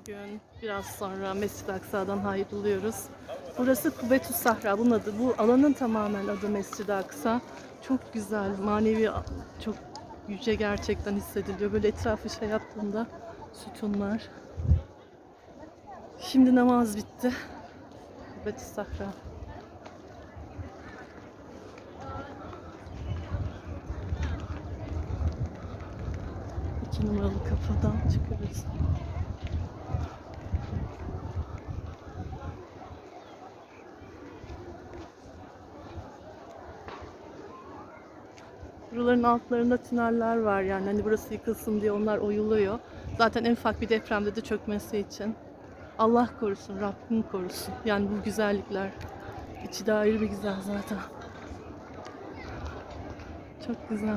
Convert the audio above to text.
Bugün biraz sonra Mescid-i Aksa'dan ayrılıyoruz. Burası Kubbetü Sahra. Bunun adı, bu alanın tamamen adı Mescid-i Aksa. Çok güzel, manevi, çok yüce gerçekten hissediliyor. Böyle etrafı şey yaptığında sütunlar. Şimdi namaz bitti. Kubbetü Sahra. İki numaralı kapıdan çıkıyoruz. Buraların altlarında tüneller var yani hani burası yıkılsın diye onlar oyuluyor. Zaten en ufak bir depremde de çökmesi için. Allah korusun, Rabbim korusun. Yani bu güzellikler. İçi de ayrı bir güzel zaten. Çok güzel.